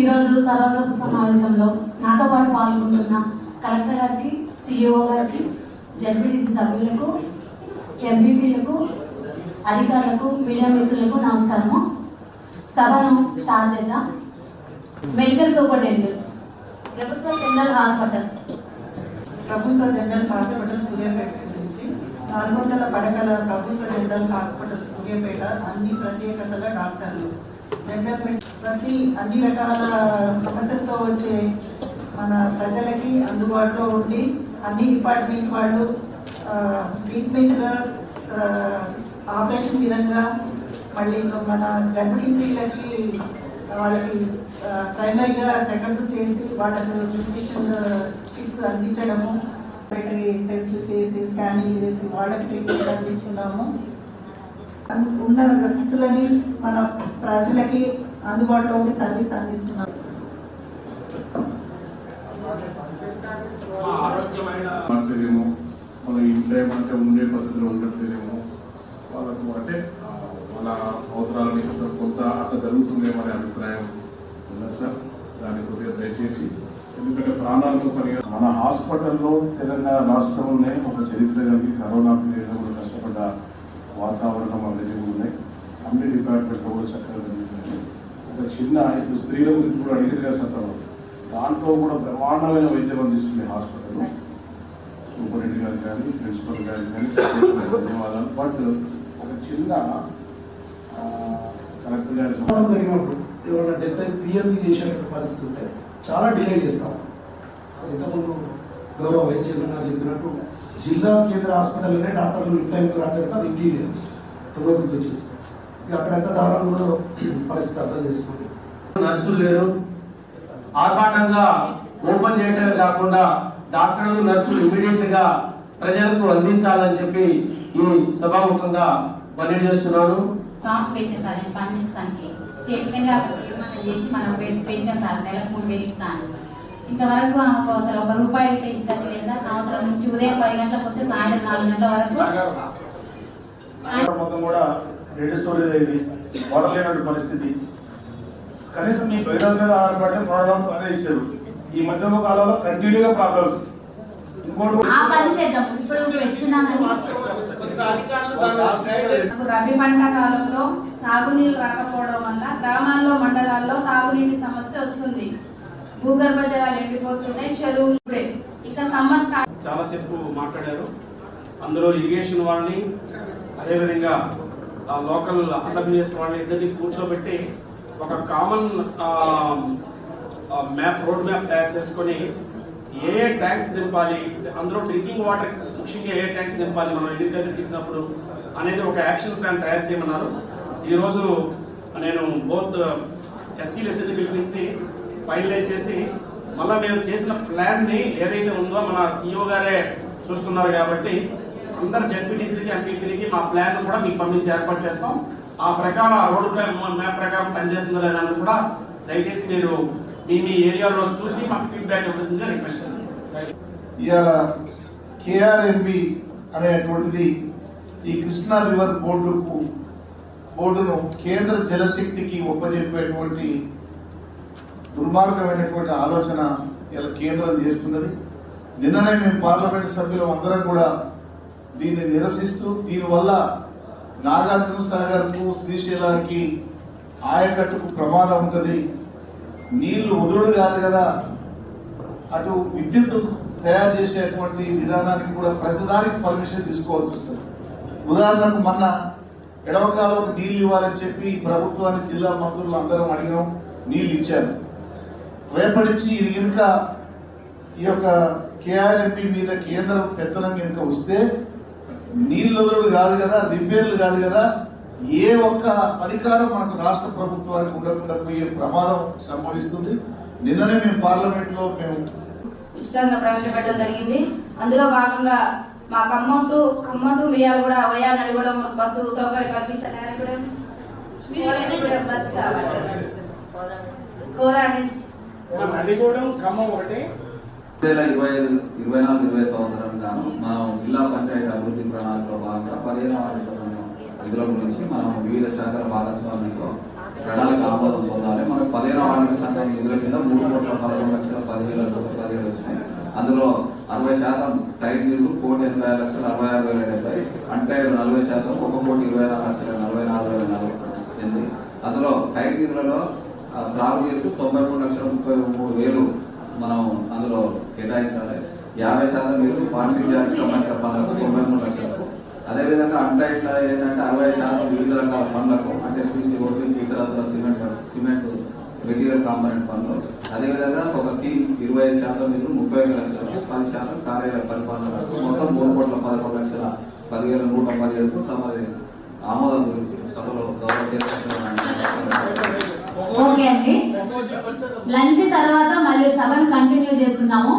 ఈరోజు సర్వసభ సమావేశంలో నాతో పాటు పాల్గొంటున్న కలెక్టర్ గారికి సిఇఓ గారికి జడ్పీటీసీ సభ్యులకు ఎంపీపీలకు అధికారులకు మీడియా మిత్రులకు నమస్కారము. సభను స్టార్ట్ చేద్దాం. మెడికల్ సూపరింటెండెంట్ ప్రభుత్వ జనరల్ హాస్పిటల్. ప్రభుత్వ జనరల్ హాస్పిటల్ సూర్యాపేట నుంచి. నాలుగు వందల పడకల ప్రభుత్వ జనరల్ హాస్పిటల్ సూర్యపేట అన్ని ప్రత్యేకతల డాక్టర్లు. జనరల్ ప్రతి అన్ని రకాల సమస్యలతో వచ్చే మన ప్రజలకి అందుబాటులో ఉండి అన్ని డిపార్ట్మెంట్ వాళ్ళు ట్రీట్మెంట్గా ఆపరేషన్ విధంగా మళ్ళీ మన గర్భిణీ స్త్రీలకి వాళ్ళకి ప్రైమరీగా చెకప్ చేసి వాళ్ళకు న్యూట్రిషన్ కిట్స్ అందించడము టెస్ట్లు చేసి స్కానింగ్ చేసి వాళ్ళకి ట్రీట్మెంట్ అందిస్తున్నాము ఉన్న వసతులని మన ప్రజలకి అందుబాటులో ఉండి సర్వీస్ అందిస్తున్నాము. మార్చలేము వాళ్ళ ఇంట్లో ఏమంటే ఉండే పద్ధతిలో ఉండట్లేదేమో. వాళ్ళకు అంటే వాళ్ళ అవసరాలని కొంత అట్లా జరుగుతుందేమో అనే అభిప్రాయం ఉన్నది సార్. దాని కొద్దిగా దయచేసి ఎందుకంటే ప్రాణాలతో పనిగా మన హాస్పిటల్లో తెలంగాణ రాష్ట్రంలోనే ఒక చరిత్ర కలిగి కరోనా పీరియడ్లో కష్టపడ్డ వాతావరణం అనేది ఉన్నాయి. అన్ని డిపార్ట్మెంట్లో కూడా చక్కగా ఒక చిన్న ఇప్పుడు స్త్రీల గురించి కూడా అడిగిన కదా దాంట్లో కూడా బ్రహ్మాండమైన వైద్యం అందిస్తుంది హాస్పిటల్ సూపరింటెండెంట్ గారు కానీ ప్రిన్సిపల్ గారికి కానీ ధన్యవాదాలు. బట్ ఒక చిన్న కలెక్టర్ గారి జరిగినప్పుడు ఎవరైనా డెత్ అయి పిఎంఈ చేసేటువంటి పరిస్థితి ఉంటే చాలా డిలే చేస్తాం సో ఇంతకుముందు గౌరవ వైద్య గారు చెప్పినట్టు జిల్లా కేంద్ర హాస్పిటల్లోనే డాక్టర్లు ఇంట్లో రాకపోతే అది ఇంటీరియర్ తొమ్మిది వచ్చేసి. ఇక అక్కడ ఎంత దారుణం కూడా పరిస్థితి అర్థం చేసుకోండి. నర్సులు లేరు. ఆర్భాటంగా ఓపెన్ చేయటమే కాకుండా డాక్టర్లు నర్సులు ఇమీడియట్గా ప్రజలకు అందించాలని చెప్పి ఈ సభాముఖంగా మనవి చేస్తున్నాను స్టాక్ పెట్టే సార్ నేను పని చేస్తానికి. చైర్మన్గా తీర్మానం చేసి మనం పె- పెట్టాం సార్ నెలకు మూడు వేలు ఇస్తాను. ఇంతవరకు ఆమెకు అసలు ఒక రూపాయి అయితే ఇస్తాను లేదు సార్ సంవత్సరం నుంచి ఉదయం పది గంటలకు వస్తే సాయంత్రం నాలుగు గంటల వరకు మొత్తం కూడా రెడ్ స్టోరేజ్ అయింది. వాటర్ లేనటువంటి పరిస్థితి. కనీసం మీ బయట మీద ఆధారపడి మొదలం అనేది ఇచ్చారు ఈ మధ్యలో కాలంలో కంటిన్యూగా ప్రాబ్లమ్స్ ఇంకోటి ఆ పని చేద్దాం. ఇప్పుడు వచ్చినామని నాకు రబీ పంట కాలంలో సాగునీరు రాకపోవడం వల్ల గ్రామాల్లో మండలాల్లో తాగునీటి సమస్య వస్తుంది. భూగర్భ జలాలు ఎండిపోతున్నాయి చెరువులు. ఇక స్టార్ట్. చాలాసేపు మాట్లాడారు. అందులో ఇరిగేషన్ వాళ్ళని అదేవిధంగా ఆ లోకల్ ఆర్డబ్ల్యూఎస్ వాళ్ళని ఇద్దరిని కూర్చోబెట్టి ఒక కామన్ మ్యాప్ రోడ్ మ్యాప్ తయారు చేసుకొని ఏ ఏ ట్యాంక్స్ నింపాలి అందులో డ్రింకింగ్ వాటర్ కృషికి ఏ ట్యాంక్స్ నింపాలి మనం అగ్రికల్చర్కి ఇచ్చినప్పుడు అనేది ఒక యాక్షన్ ప్లాన్ తయారు చేయమన్నారు. ఈ రోజు నేను బోత్ ఎస్సీలు ఇద్దరిని పిలిపించి ఫైనలైజ్ చేసి మళ్ళీ మేము చేసిన ప్లాన్ని ఏదైతే ఉందో మన సీఈఓ గారే చూస్తున్నారు కాబట్టి అందరు జడ్పీటీసీలకి ఎంపీపీలకి మా ప్లాన్ కూడా మీకు పంపించి ఏర్పాటు చేస్తాం. ఆ ప్రకారం ఆ రోడ్డు మ్యాప్ ప్రకారం పనిచేస్తుందో లేదని కూడా దయచేసి మీరు మీ మీ ఏరియాలో చూసి మాకు ఫీడ్బ్యాక్ ఇవ్వాల్సిందిగా రిక్వెస్ట్ చేస్తున్నాం. ఇవాళ కేఆర్ఎంబి అనేటువంటిది ఈ కృష్ణా రివర్ బోర్డుకు బోర్డును కేంద్ర జలశక్తికి ఒప్పజెప్పేటువంటి దుర్మార్గమైనటువంటి ఆలోచన ఇలా కేంద్రం చేస్తున్నది. నిన్ననే మేము పార్లమెంట్ సభ్యులు అందరం కూడా దీన్ని నిరసిస్తూ దీనివల్ల నాగార్జున సాగర్కు శ్రీశైలానికి ఆయకట్టుకు ప్రమాదం ఉంటుంది. నీళ్ళు వదులుడు కాదు కదా. అటు విద్యుత్ తయారు చేసేటువంటి విధానానికి కూడా ప్రతిదానికి పర్మిషన్ తీసుకోవాల్సి వస్తుంది. ఉదాహరణకు మొన్న ఎడవకాలకు నీళ్ళు ఇవ్వాలని చెప్పి ప్రభుత్వాన్ని జిల్లా మంత్రులు అందరం అడిగాం నీళ్ళు ఇచ్చారు. రేపటించి ఇది కనుక ఈ యొక్క కేఆర్ఎంపీ మీద కేంద్రం పెత్తనం కనుక వస్తే నీళ్ళు వదలడు కాదు కదా రిపేర్లు కాదు కదా ఏ ఒక్క అధికారం మనకు రాష్ట్ర ప్రభుత్వానికి ఉండకుండా పోయే ప్రమాదం సంభవిస్తుంది. నిన్ననే మేము పార్లమెంట్లో మేము ఉచితంగా ప్రవేశపెట్టడం జరిగింది. అందులో భాగంగా మా ఖమ్మం టు ఖమ్మం టు మియాలు కూడా వయా నడిగూడెం బస్సు సౌకర్యం బస్సు కావాలి. ఖమ్మం ఒకటి. వేల ఇరవై ఐదు ఇరవై నాలుగు ఇరవై సంవత్సరం గాను మనం జిల్లా పంచాయతీ అభివృద్ధి ప్రణాళికలో భాగంగా పదిహేను ఆర్థిక సంఘం నిధుల గురించి మనం వివిధ శాఖల భాగస్వామ్యంతో ప్రణాళిక ఆమోదం పొందాలి. మనకు పదిహేను వార్డు సంఘం నిధుల కింద మూడు కోట్ల పదకొండు లక్షల పదివేల అందులో అరవై శాతం టైట్ నీరు కోటి ఎనభై ఆరు లక్షల అరవై ఆరు వేల డెబ్బై అంటైడ్ నలభై శాతం ఒక కోటి ఇరవై నాలుగు లక్షల నలభై నాలుగు వేల నలభై ఎనిమిది. అందులో టైట్ నీరులలో ఆ, త్రాగునీరుకు తొంభై మూడు లక్షల ముప్పై మూడు వేలు మనం అందులో కేటాయించాలి. యాభై శాతం నీరు పారిశుద్ధ్యానికి సంబంధించిన పనులకు తొంభై మూడు లక్షలకు అదేవిధంగా అంటైట్లో ఏంటంటే అరవై శాతం వివిధ రకాల పనులకు అంటే సీసీ ఓటీ ఇతర సిమెంట్ సిమెంట్ మెటీరియల్ కాంపనెంట్ పనులు. అదేవిధంగా ఒక థీమ్ ఇరవై ఐదు శాతం మీరు ముప్పై ఐదు లక్షలు పది శాతం కార్యాలయ పరిపాలన మొత్తం మూడు కోట్ల పదకొండు లక్షల పదివేల నూట పదిహేడుకు సభ ఆమోదం గురించి సభలో ఓకే అండి. లంచ్ తర్వాత మళ్ళీ సభను కంటిన్యూ చేస్తున్నాము.